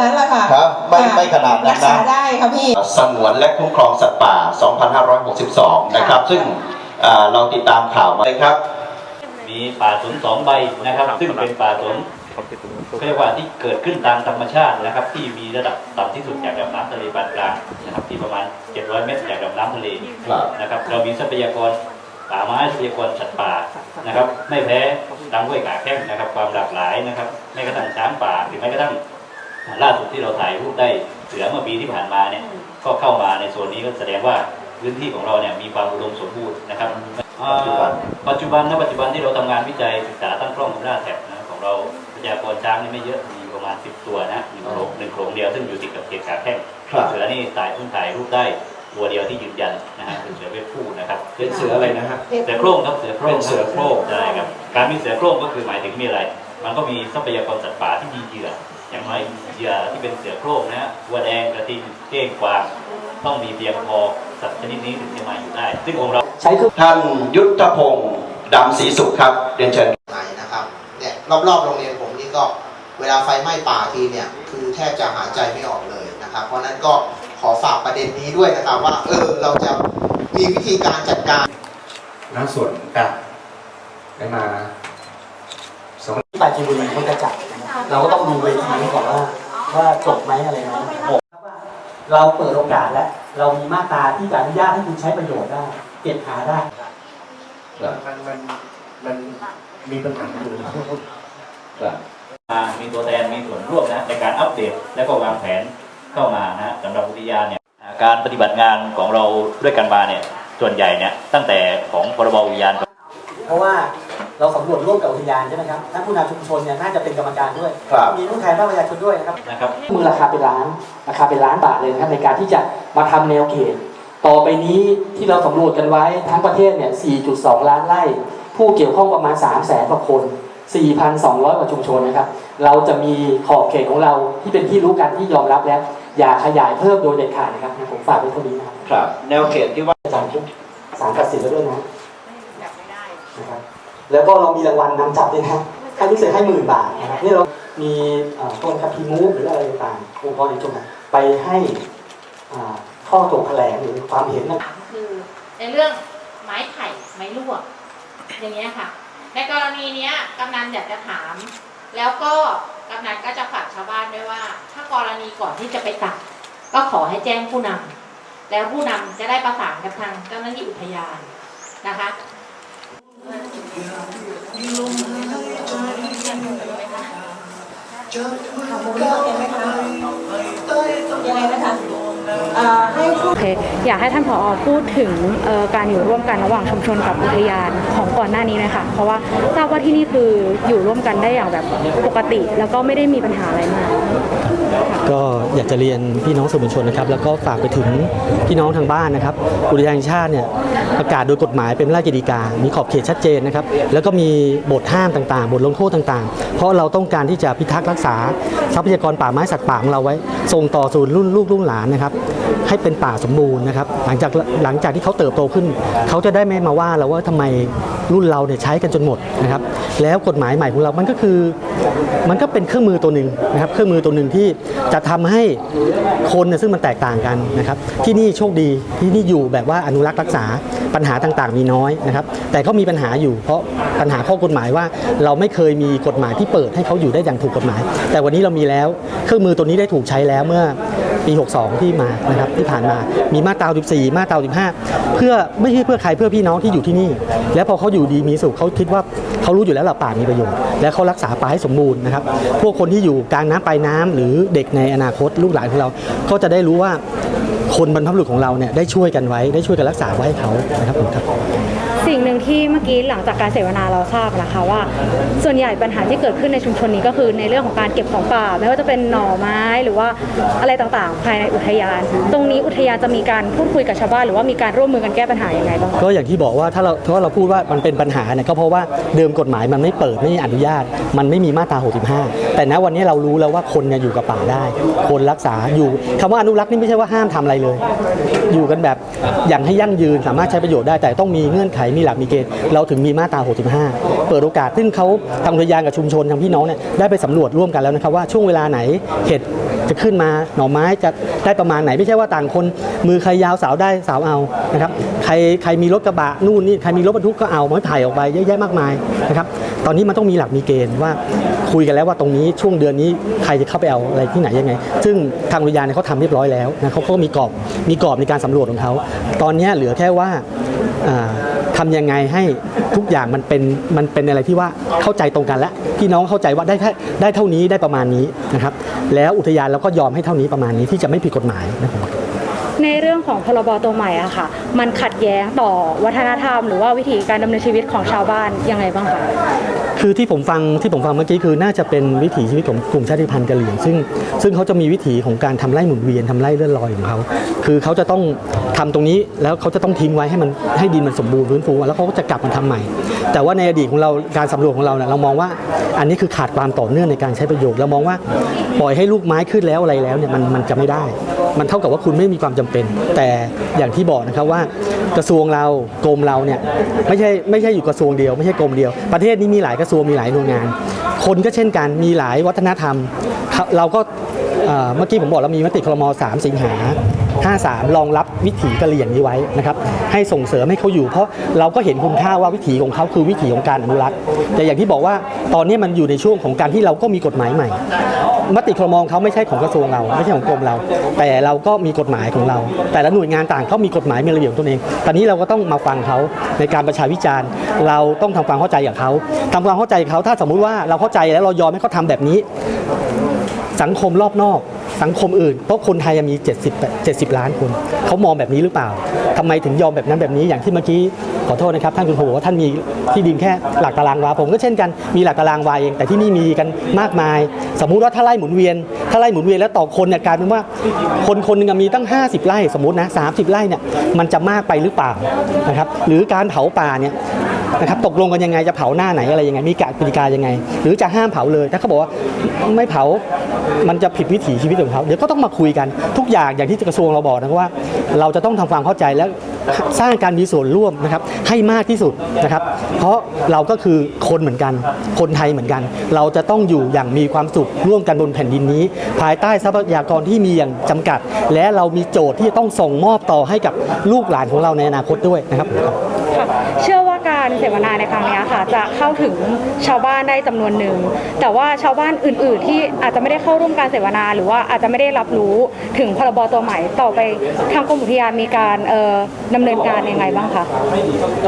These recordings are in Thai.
นั้นแหละค่ะครับไม่ค่ะไม่ขนาดนั้นนะ รักษาได้ค่ะพี่ สงวนและคุ้มครองสัตว์ป่า 2562 นะครับ ซึ่งอ่าเราติดตามข่าวมาเลยครับ มีป่าสนสองใบนะครับ ซึ่งเป็นป่าสนเขาเรียกว่าที่เกิดขึ้นตามธรรมชาตินะครับ ที่มีระดับต่ำที่สุดจากระดับน้ำทะเลปานกลางนะครับที่ประมาณ 700 เมตรจากระดับน้ำทะเลครับ นะครับ เรามีทรัพยากรป่าไม้ทรัพยากรสัตว์ป่านะครับ ไม่แพ้ดังห้วยขาแข้งนะครับ ความหลากหลายนะครับแม้กระทั่งช้างป่าหรือแม้กระทั่ง ล่าสุดที่เราถ่ายรูปได้เสือเมื่อปีที่ผ่านมาเนี่ยก็เข้ามาในโซนนี้ก็แสดงว่าพื้นที่ของเราเนี่ยมีความอุดมสมบูรณ์นะครับปัจจุบันปัจจุบันณปัจจุบันที่เราทำงานวิจัยศึกษาตั้งกล้องมูลค่าแท็บนะของเราทรัพยากรช้างนี่ไม่เยอะมีประมาณ 10 ตัวนะหนึ่งโขลงหนึ่งโขลงเดียวซึ่งอยู่ติดกับเขตขาแข้งครับเสือนี่ถ่ายเพิ่งถ่ายรูปได้ตัวเดียวที่ยืนยันนะฮะเป็นเสือเพศผู้นะครับเป็นเสืออะไรนะฮะเสือโคร่งครับเสือโคร่งเป็นเสือโคร่งใช่ครับการมีเสือโคร่งก็คือหมายถึงมีอะไร มันก็มีทรัพยากรสัตว์ป่าที่มีเหยื่อ อย่างน้อยเหยื่อที่เป็นเสือโคร่งนะฮะวัวแดงกระทิงเก้งกวางต้องมีเพียงพอสัตว์ชนิดนี้ถึงจะมาอยู่ได้ ซึ่งของเราใช้เครื่องท่านยุทธพงศ์ดำศรีสุขครับเรียนเชิญไหนนะครับเนี่ยรอบๆโรงเรียนผมนี่ก็เวลาไฟไหม้ป่าทีเนี่ยคือแทบจะหายใจไม่ออกเลยนะครับ เพราะฉะนั้นก็ขอฝากประเด็นนี้ด้วยนะครับว่าเออเราจะมีวิธีการจัดการน้ำส่วนกลางได้มาสองที่ ปราจีนบุรีเขาจะจัดเราก็ต้องดูเวทีนี้ก่อนว่าว่าจบไหมอะไรไหมเราเปิดโอกาสแล้วเรามีมาตราที่จะอนุญาตให้คุณใช้ประโยชน์ได้ เก็บหาได้มันมันมันมีปัญหาอยู่มามีตัวแทนมีส่วนร่วมนะในการอัปเดตและก็วางแผนเข้ามานะสำหรับอุทยานเนี่ยอ่าการปฏิบัติงานของเราด้วยกันมาเนี่ยส่วนใหญ่เนี่ยตั้งแต่ของพรบอุทยาน เพราะว่า เราสำรวจร่วมกับอุทยานใช่ไหมครับท่านผู้นำชุมชนเนี่ยน่าจะเป็นกรรมการด้วย ครับ มีผู้แทนภาคประชาชนด้วยนะครับ นะครับ มือราคาเป็นล้านราคาเป็นล้านบาทเลยนะครับในการที่จะมาทำแนวเขต ต่อไปนี้ที่เราสำรวจกันไว้ทั้งประเทศเนี่ย 4.2 ล้านไร่ ผู้เกี่ยวข้องประมาณ 3 0 0แสนกว่าคน 4,200 กว่าชุมชนนะครับ เราจะมีขอบเขตของเราที่เป็นที่รู้กันที่ยอมรับแล้ว อย่าขยายเพิ่มโดยเด็ดขาดนะครับผมฝากไว้เท่านี้นะครับครับ แนวเขตที่ว่า อาจารย์สารตัดสินแล้วด้วยนะนะครับ แล้วก็เรามีรางวัลนำจับด้วยนะใครที่เสียให้หมื่นบาทนะครับนี่เรามีต้นคัพพีมูฟหรืออะไรต่างๆองค์กรในชุมชนไปให้อ่าข้อถกแถลงหรือความเห็นนะคือในเรื่องไม้ไผ่ไม้ลวกอย่างเงี้ยค่ะ ในกรณีเนี้ยกำนันอยากจะถาม แล้วก็กำนันก็จะฝากชาวบ้านด้วยว่า ถ้ากรณีก่อนที่จะไปตัด ก็ขอให้แจ้งผู้นำแล้วผู้นำจะได้ประสานกับทางเจ้าหน้าที่อุทยานนะคะ อเคอยากให้ท่านผอพูดถึงการอยู่ร่วมกันระหว่างชุมชนกับอุทยานของก่อนหน้านี้นะคะเพราะว่าทราบว่าที่นี่คืออยู่ร่วมกันได้อย่างแบบปกติ แล้วก็ไม่ได้มีปัญหาอะไรมาก อยากจะเรียนพี่น้องสื่อมวลชนนะครับ แล้วก็ฝากไปถึงพี่น้องทางบ้านนะครับอุทยานแห่งชาติเนี่ยประกาศโดยกฎหมายเป็นราชกิจการมีขอบเขตชัดเจนนะครับ แล้วก็มีบทห้ามต่างๆ บทลงโทษต่างๆ เพราะเราต้องการที่จะพิทักษ์รักษาทรัพยากรป่าไม้สัตว์ป่าของเราไว้ส่งต่อสู่รุ่นลูกรุ่นหลานนะครับให้เป็นป่าสมบูรณ์นะครับหลังจากหลังจากที่เขาเติบโตขึ้น เขาจะได้ไม่มาว่าเราว่าทำไมรุ่นเราเนี่ยใช้กันจนหมดนะครับแล้วกฎหมายใหม่ของเรา มันก็คือมันก็เป็นเครื่องมือตัวหนึ่งนะครับเครื่องมือตัวหนึ่งที่จะทำให้คนเนี่ยซึ่งมันแตกต่างกันนะครับที่นี่โชคดีที่นี่อยู่แบบว่าอนุรักษ์รักษาปัญหาต่างๆ มีน้อยนะครับแต่ก็มีปัญหาอยู่ เพราะปัญหาข้อกฎหมายว่าเราไม่เคยมีกฎหมายที่เปิดให้เขาอยู่ได้อย่างถูกกฎหมาย แต่วันนี้เรามีแล้วเครื่องมือตัวนี้ได้ถูกใช้แล้วเมื่อ ปี 62 ที่มานะครับที่ผ่านมามีมาตรา14 มาตรา15 เพื่อไม่ใช่เพื่อใครเพื่อพี่น้องที่อยู่ที่นี่ แล้วพอเขาอยู่ดีมีสุขเขาคิดว่าเขารู้อยู่แล้วล่ะป่ามีประโยชน์และเขารักษาป่าให้สมบูรณ์นะครับพวกคนที่อยู่กลางน้ำปลายน้ำหรือเด็กในอนาคตลูกหลานของเราก็จะได้รู้ว่าคนบรรพบุรุษของเราเนี่ยได้ช่วยกันไว้ได้ช่วยกันรักษาไว้ให้เขานะครับผมครับ สิ่งหนึ่งที่เมื่อกี้หลังจากการเสวนาเราทราบนะคะว่า ส่วนใหญ่ปัญหาที่เกิดขึ้นในชุมชนนี้ก็คือในเรื่องของการเก็บของป่าไม่ว่าจะเป็นหน่อไม้หรือว่าอะไรต่างๆ ภายในอุทยาน ตรงนี้อุทยานจะมีการพูดคุยกับชาวบ้านหรือว่ามีการร่วมมือกันแก้ปัญหายังไงบ้างคะก็อย่างที่บอกว่าถ้าเราถ้าเราพูดว่ามันเป็นปัญหาเนี่ยก็เพราะว่าเดิมกฎหมายมันไม่เปิดไม่อนุญาต มันไม่มีมาตรา 65 แต่ณวันนี้เรารู้แล้วว่าคนเนี่ยอยู่กับป่าได้ คนรักษาอยู่คำว่าอนุรักษ์นี่ไม่ใช่ว่าห้ามทำอะไรเลย อยู่กันแบบอย่างให้ยั่งยืนสามารถใช้ประโยชน์ได้แต่ต้องมีเงื่อนไขมีหลักมีเกณฑ์เราถึงมีมาตรา 65 เปิดโอกาสซึ่งเขาทางอุทยานกับชุมชนทางพี่น้องเนี่ยได้ไปสำรวจร่วมกันแล้วนะครับว่าช่วงเวลาไหนเห็ดจะขึ้นมาหน่อไม้จะได้ประมาณไหนไม่ใช่ว่าต่างคน มือใครยาวสาวได้สาวเอานะครับใครใครมีรถกระบะนู่นนี่ใครมีรถบรรทุกก็เอาไม้ไผ่ออกไปเยอะแยะมากมายนะครับตอนนี้มันต้องมีหลักมีเกณฑ์ว่าคุยกันแล้วว่าตรงนี้ช่วงเดือนนี้ใครจะเข้าไปเอาอะไรที่ไหนยังไง ซึ่งทางอุทยานเนี่ยเขาทำเรียบร้อยแล้วนะเขาก็มีกรอบมีกรอบในการสำรวจของเขา ตอนนี้เหลือแค่ว่าอ่า ทำยังไงให้ทุกอย่างมันเป็นมันเป็นอะไรที่ว่าเข้าใจตรงกันแล้วพี่น้องเข้าใจว่าได้แค่ได้เท่านี้ได้ประมาณนี้นะครับ แล้วอุทยานเราก็ยอมให้เท่านี้ประมาณนี้ที่จะไม่ผิดกฎหมายนะครับใน รื่องของพรบตัวใหม่อะค่ะ มันขัดแย้งต่อวัฒนธรรม หรือว่าวิถีการดำเนินชีวิตของชาวบ้านยังไงบ้างคะ คือที่ผมฟังที่ผมฟังเมื่อกี้คือน่าจะเป็นวิถีชีวิตของกลุ่มชาติพันธุ์กะเหรี่ยงซึ่งซึ่งเขาจะมีวิถีของการทำไร่หมุนเวียนทำไร่เลื่อนลอยของเขาคือเขาจะต้องทำตรงนี้แล้วเขาจะต้องทิ้งไว้ให้มันให้ดินมันสมบูรณ์ฟื้นฟูแล้วเขาก็จะกลับมาทำใหม่ แต่ว่าในอดีตของเราการสำรวจของเราเนี่ยเรามองว่าอันนี้คือขาดความต่อเนื่องในการใช้ประโยชน์เรามองว่าปล่อยให้ลูกไม้ขึ้นแล้วอะไรแล้วเนี่ยมันมันจะไม่ได้ มันเท่ากับว่าคุณไม่มีความจำเป็นแต่อย่างที่บอกนะครับว่ากระทรวงเรากรมเราเนี่ยไม่ใช่ไม่ใช่อยู่กระทรวงเดียวไม่ใช่กรมเดียว ประเทศนี้มีหลายกระทรวงมีหลายหน่วยงาน คนก็เช่นกันมีหลายวัฒนธรรม เราก็เมื่อกี้ผมบอกแล้วมีมติครม3 สิงหา53รองรับวิถีกะเหรี่ยงนี้ไว้นะครับให้ส่งเสริมให้เขาอยู่เพราะเราก็เห็นคุณค่าว่าวิถีของเขาคือวิถีของการอนุรักษ์ แต่อย่างที่บอกว่าตอนนี้มันอยู่ในช่วงของการที่เราก็มีกฎหมายใหม่ มติครมเขาไม่ใช่ของกระทรวงเราไม่ใช่ของกรมเรา แต่เราก็มีกฎหมายของเรา แต่ละหน่วยงานต่างก็มีกฎหมายมีระเบียบของตัวเอง ตอนนี้เราก็ต้องมาฟังเขาในการประชาวิจารณ์ เราต้องทำความเข้าใจกับเขาทำความเข้าใจเขาถ้าสมมุติว่าเราเข้าใจแล้วเรายอมให้เขาทำแบบนี้ สังคมรอบนอกสังคมอื่นเพราะคนไทยมี 70 70 ล้านคน เขามองแบบนี้หรือเปล่า ทำไมถึงยอมแบบนั้นแบบนี้อย่างที่เมื่อกี้ขอโทษนะครับท่านคุณโหว่าท่านมีที่ดินแค่หลักตารางวา ผมก็เช่นกันมีหลักตารางวาเอง แต่ที่นี่มีกันมากมาย สมมุติว่าถ้าไล่หมุนเวียน ถ้าไล่หมุนเวียนแล้วต่อคนเนี่ยกลายเป็นว่าคนคนหนึงมีตั้ง 50 ไร่สมมตินะ30 ไร่เนี่ยมันจะมากไปหรือเปล่านะครับหรือการเผาป่าเนี่ย นะครับตกลงกันยังไงจะเผาหน้าไหนอะไรยังไง มีกติกายังไง หรือจะห้ามเผาเลย ถ้าเขาบอกว่าไม่เผามันจะผิดวิถีชีวิตของเขาเดี๋ยวก็ต้องมาคุยกันทุกอย่างอย่างที่กระทรวงเราบอกนะว่า เราจะต้องทำความเข้าใจและสร้างการมีส่วนร่วมนะครับให้มากที่สุดนะครับ เพราะเราก็คือคนเหมือนกัน คนไทยเหมือนกัน เราจะต้องอยู่อย่างมีความสุขร่วมกันบนแผ่นดินนี้ ภายใต้ทรัพยากรที่มีอย่างจำกัด และเรามีโจทย์ที่จะต้องส่งมอบต่อให้กับลูกหลานของเราในอนาคตด้วยนะครับค่ะเชื่อ การเสวนาในครั้งนี้ค่ะ จะเข้าถึงชาวบ้านได้จำนวนหนึ่ง แต่ว่าชาวบ้านอื่น ๆ ที่อาจจะไม่ได้เข้าร่วมการเสวนา หรือว่าอาจจะไม่ได้รับรู้ถึงพรบตัวใหม่ต่อไปทางกรมอุทยานมีการเอ่อดำเนินการยังไงบ้างคะ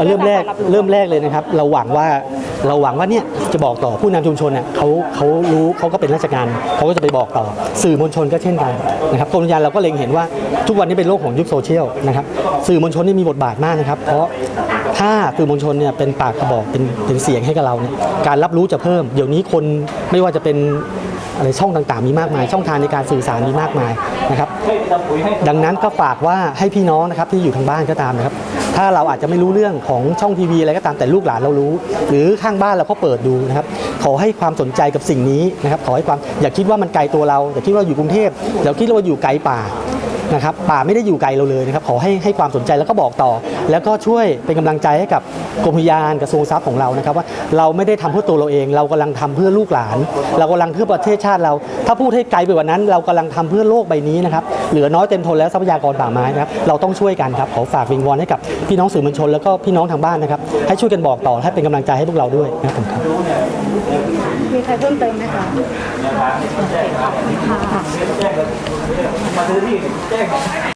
เริ่มแรกเริ่มแรกเลยนะครับ เราหวังว่าเราหวังว่าเนี่ยจะบอกต่อผู้นำชุมชนเนี่ยเขาเขารู้เขาก็เป็นราชการเขาก็จะไปบอกต่อสื่อมวลชนก็เช่นกันนะครับกรมอุทยานเราก็เล็งเห็นว่าทุกวันนี้เป็นโลกของยุคโซเชียลนะครับสื่อมวลชนนี่มีบทบาทมากนะครับ เพราะ ถ้าสื่อมวลชนเนี่ยเป็นปากกระบอกเป็นเป็นเสียงให้กับเราเนี่ยการรับรู้จะเพิ่ม เดี๋ยวนี้คนไม่ว่าจะเป็นอะไรช่องต่างๆมีมากมาย ช่องทางในการสื่อสารมีมากมายนะครับดังนั้นก็ฝากว่าให้พี่น้องนะครับที่อยู่ทางบ้านก็ตามนะครับ ถ้าเราอาจจะไม่รู้เรื่องของช่องทีวีอะไรก็ตามแต่ลูกหลานเรารู้ หรือข้างบ้านเราก็เปิดดูนะครับขอให้ความสนใจกับสิ่งนี้นะครับขอให้ความอย่าคิดว่ามันไกลตัวเราอย่าคิดว่าอยู่กรุงเทพอย่าคิดว่าอยู่ไกลป่านะครับป่าไม่ได้อยู่ไกลเราเลยนะครับขอให้ให้ความสนใจแล้วก็บอกต่อ แล้วก็ช่วยเป็นกำลังใจให้กับกรมพยานกระทรวงทรัพย์ของเรานะครับว่าเราไม่ได้ทำเพื่อตัวเราเอง เรากำลังทำเพื่อลูกหลาน เรากำลังเพื่อประเทศชาติเรา ถ้าพูดให้ไกลไปกว่านั้น เรากำลังทำเพื่อโลกใบนี้นะครับเหลือน้อยเต็มทนแล้วทรัพยากรป่าไม้นะครับเราต้องช่วยกันครับขอฝากวิงวอนให้กับพี่น้องสื่อมวลชน แล้วก็พี่น้องทางบ้านนะครับให้ช่วยกันบอกต่อให้เป็นกำลังใจให้พวกเราด้วยนะครับมครับมีใครเพิ่มเติมไหมคะ